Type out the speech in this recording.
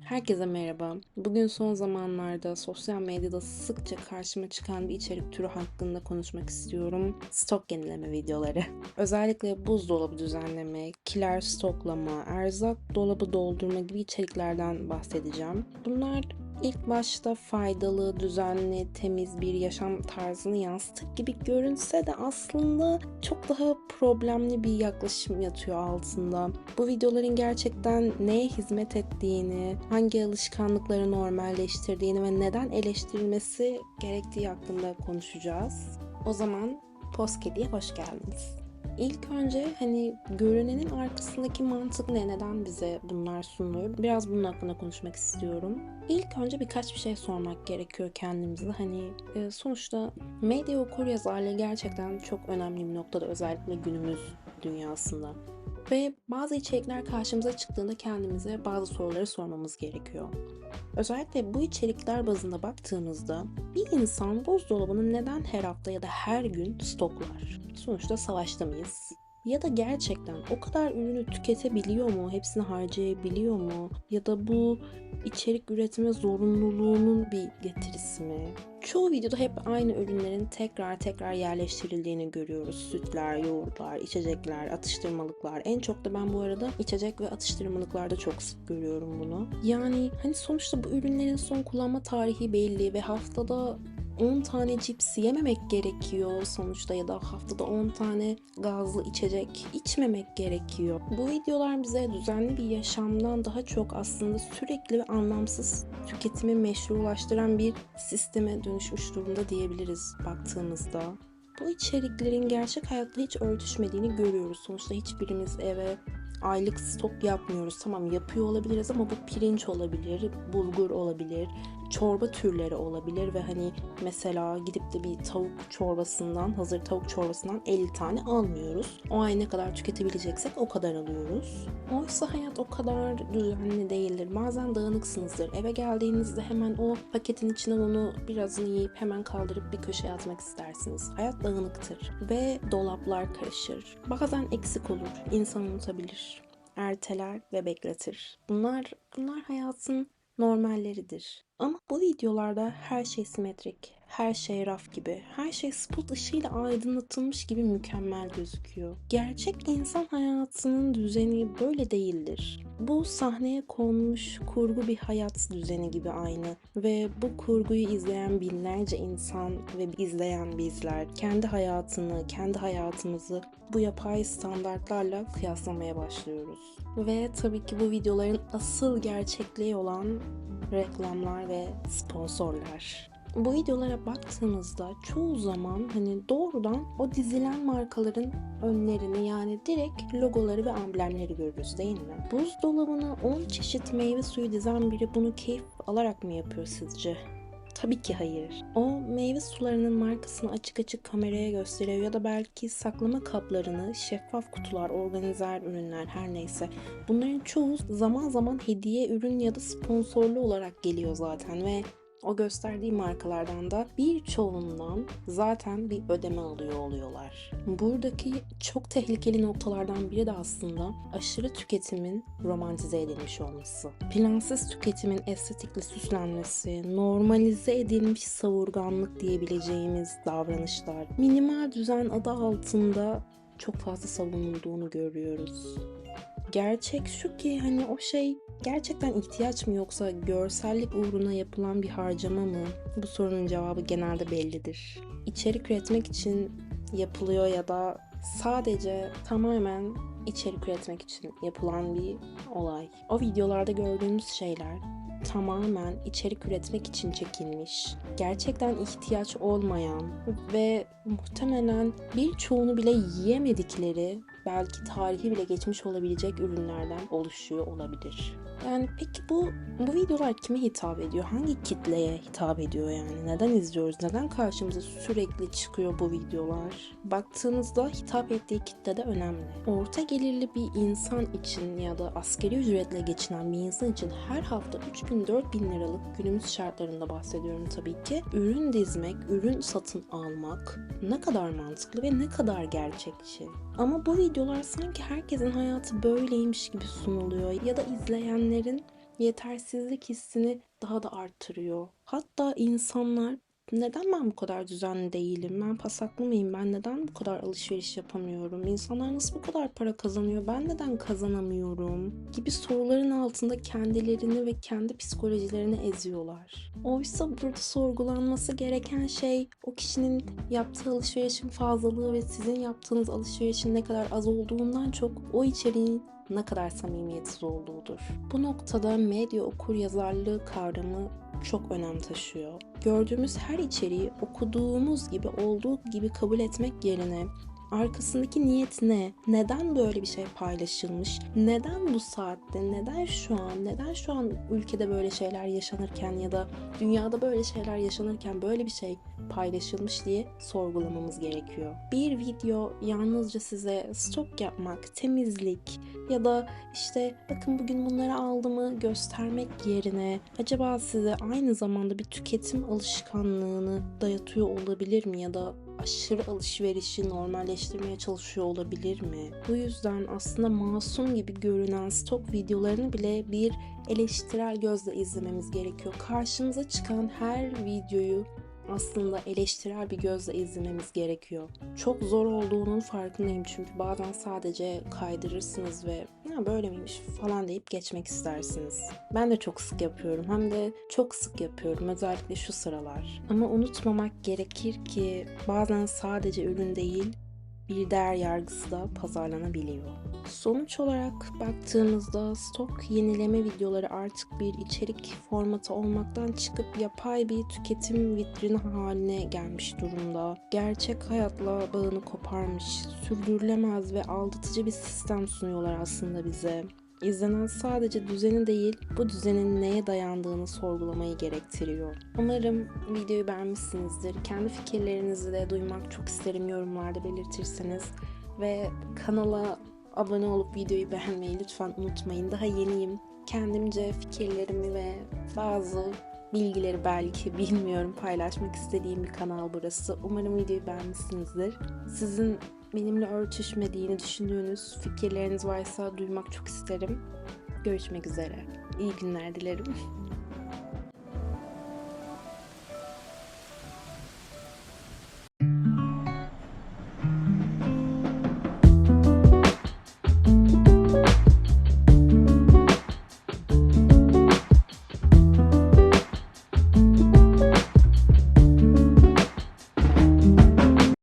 Herkese merhaba. Bugün son zamanlarda sosyal medyada sıkça karşıma çıkan bir içerik türü hakkında konuşmak istiyorum. Stok yenileme videoları. Özellikle buzdolabı düzenleme, kiler stoklama, erzak dolabı doldurma gibi içeriklerden bahsedeceğim. Bunlar ilk başta faydalı, düzenli, temiz bir yaşam tarzını yansıtır gibi görünse de aslında çok daha problemli bir yaklaşım yatıyor altında. Bu videoların gerçekten neye hizmet ettiğini, hangi alışkanlıkları normalleştirdiğini ve neden eleştirilmesi gerektiği hakkında konuşacağız. O zaman Poskedi'ye hoş geldiniz. İlk önce hani görünenin arkasındaki mantık ne? Neden bize bunlar sunuluyor? Biraz bunun hakkında konuşmak istiyorum. İlk önce birkaç bir şey sormak gerekiyor kendimize. Hani e, sonuçta medya okur yazarlığı gerçekten çok önemli bir noktada özellikle günümüz dünyasında. Ve bazı içerikler karşımıza çıktığında kendimize bazı soruları sormamız gerekiyor. Özellikle bu içerikler bazında baktığımızda bir insan buzdolabını neden her hafta ya da her gün stoklar? Sonuçta savaşta mıyız? Ya da gerçekten o kadar ürünü tüketebiliyor mu? Hepsini harcayabiliyor mu? Ya da bu içerik üretme zorunluluğunun bir getirisi mi? Çoğu videoda hep aynı ürünlerin tekrar tekrar yerleştirildiğini görüyoruz. Sütler, yoğurtlar, içecekler, atıştırmalıklar. En çok da ben bu arada içecek ve atıştırmalıklarda çok sık görüyorum bunu. Yani hani sonuçta bu ürünlerin son kullanma tarihi belli ve haftada 10 tane cips yememek gerekiyor sonuçta ya da haftada 10 tane gazlı içecek içmemek gerekiyor. Bu videolar bize düzenli bir yaşamdan daha çok aslında sürekli ve anlamsız tüketimi meşrulaştıran bir sisteme dönüşmüş durumda diyebiliriz baktığımızda. Bu içeriklerin gerçek hayatla hiç örtüşmediğini görüyoruz. Sonuçta hiçbirimiz eve aylık stok yapmıyoruz. Tamam yapıyor olabiliriz ama bu pirinç olabilir, bulgur olabilir, çorba türleri olabilir ve hani mesela gidip de bir tavuk çorbasından, hazır tavuk çorbasından 50 tane almıyoruz. O ay ne kadar tüketebileceksek o kadar alıyoruz. Oysa hayat o kadar düzenli değildir. Bazen dağınıksınızdır. Eve geldiğinizde hemen o paketin içinden onu birazını yiyip hemen kaldırıp bir köşeye atmak istersiniz. Hayat dağınıktır ve dolaplar karışır. Bazen eksik olur. İnsan unutabilir erteler ve bekletir. Bunlar bunlar hayatın normalleridir. Ama bu videolarda her şey simetrik, her şey raf gibi, her şey spot ışığıyla aydınlatılmış gibi mükemmel gözüküyor. Gerçek insan hayatının düzeni böyle değildir. Bu sahneye konmuş kurgu bir hayat düzeni gibi aynı ve bu kurguyu izleyen binlerce insan ve izleyen bizler kendi hayatını, kendi hayatımızı bu yapay standartlarla kıyaslamaya başlıyoruz. Ve tabii ki bu videoların asıl gerçekliği olan reklamlar ve sponsorlar. Bu videolara baktığımızda çoğu zaman hani doğrudan o dizilen markaların önlerini yani direkt logoları ve amblemleri görürüz değil mi? Buzdolabına 10 çeşit meyve suyu dizen biri bunu keyif alarak mı yapıyor sizce? Tabii ki hayır. O meyve sularının markasını açık açık kameraya gösteriyor ya da belki saklama kaplarını, şeffaf kutular, organizer ürünler her neyse. Bunların çoğu zaman zaman hediye ürün ya da sponsorlu olarak geliyor zaten ve o gösterdiği markalardan da birçoğundan zaten bir ödeme alıyor oluyorlar. Buradaki çok tehlikeli noktalardan biri de aslında aşırı tüketimin romantize edilmiş olması. Plansız tüketimin estetikle süslenmesi, normalize edilmiş savurganlık diyebileceğimiz davranışlar, minimal düzen adı altında çok fazla savunulduğunu görüyoruz. Gerçek şu ki hani o şey gerçekten ihtiyaç mı yoksa görsellik uğruna yapılan bir harcama mı? Bu sorunun cevabı genelde bellidir. İçerik üretmek için yapılıyor ya da sadece tamamen içerik üretmek için yapılan bir olay. O videolarda gördüğümüz şeyler tamamen içerik üretmek için çekilmiş, gerçekten ihtiyaç olmayan ve muhtemelen birçoğunu bile yiyemedikleri belki tarihi bile geçmiş olabilecek ürünlerden oluşuyor olabilir. Yani peki bu bu videolar kime hitap ediyor? Hangi kitleye hitap ediyor yani? Neden izliyoruz? Neden karşımıza sürekli çıkıyor bu videolar? Baktığınızda hitap ettiği kitle de önemli. Orta gelirli bir insan için ya da askeri ücretle geçinen bir insan için her hafta 3000-4000 liralık günümüz şartlarında bahsediyorum tabii ki. Ürün dizmek, ürün satın almak ne kadar mantıklı ve ne kadar gerçekçi. Ama bu videolar sanki herkesin hayatı böyleymiş gibi sunuluyor ya da izleyenlerin yetersizlik hissini daha da arttırıyor. Hatta insanlar neden ben bu kadar düzenli değilim? Ben pasaklı mıyım? Ben neden bu kadar alışveriş yapamıyorum? İnsanlar nasıl bu kadar para kazanıyor? Ben neden kazanamıyorum? Gibi soruların altında kendilerini ve kendi psikolojilerini eziyorlar. Oysa burada sorgulanması gereken şey o kişinin yaptığı alışverişin fazlalığı ve sizin yaptığınız alışverişin ne kadar az olduğundan çok o içeriğin ne kadar samimiyetsiz olduğudur. Bu noktada medya okur yazarlığı kavramı çok önem taşıyor. Gördüğümüz her içeriği okuduğumuz gibi olduğu gibi kabul etmek yerine arkasındaki niyet ne? Neden böyle bir şey paylaşılmış? Neden bu saatte? Neden şu an? Neden şu an ülkede böyle şeyler yaşanırken ya da dünyada böyle şeyler yaşanırken böyle bir şey paylaşılmış diye sorgulamamız gerekiyor. Bir video yalnızca size stok yapmak, temizlik ya da işte bakın bugün bunları aldığımı göstermek yerine acaba size aynı zamanda bir tüketim alışkanlığını dayatıyor olabilir mi ya da aşırı alışverişi normalleştirmeye çalışıyor olabilir mi? Bu yüzden aslında masum gibi görünen stok videolarını bile bir eleştirel gözle izlememiz gerekiyor. Karşımıza çıkan her videoyu aslında eleştirel bir gözle izlememiz gerekiyor. Çok zor olduğunun farkındayım çünkü bazen sadece kaydırırsınız ve ya böyle miymiş falan deyip geçmek istersiniz. Ben de çok sık yapıyorum hem de çok sık yapıyorum özellikle şu sıralar. Ama unutmamak gerekir ki bazen sadece ürün değil bir değer yargısı da pazarlanabiliyor. Sonuç olarak baktığımızda stok yenileme videoları artık bir içerik formatı olmaktan çıkıp yapay bir tüketim vitrini haline gelmiş durumda. Gerçek hayatla bağını koparmış, sürdürülemez ve aldatıcı bir sistem sunuyorlar aslında bize. İzlenen sadece düzeni değil, bu düzenin neye dayandığını sorgulamayı gerektiriyor. Umarım videoyu beğenmişsinizdir. Kendi fikirlerinizi de duymak çok isterim yorumlarda belirtirseniz. Ve kanala abone olup videoyu beğenmeyi lütfen unutmayın. Daha yeniyim. Kendimce fikirlerimi ve bazı bilgileri belki bilmiyorum paylaşmak istediğim bir kanal burası. Umarım videoyu beğenmişsinizdir. Sizin benimle örtüşmediğini düşündüğünüz fikirleriniz varsa duymak çok isterim. Görüşmek üzere. İyi günler dilerim.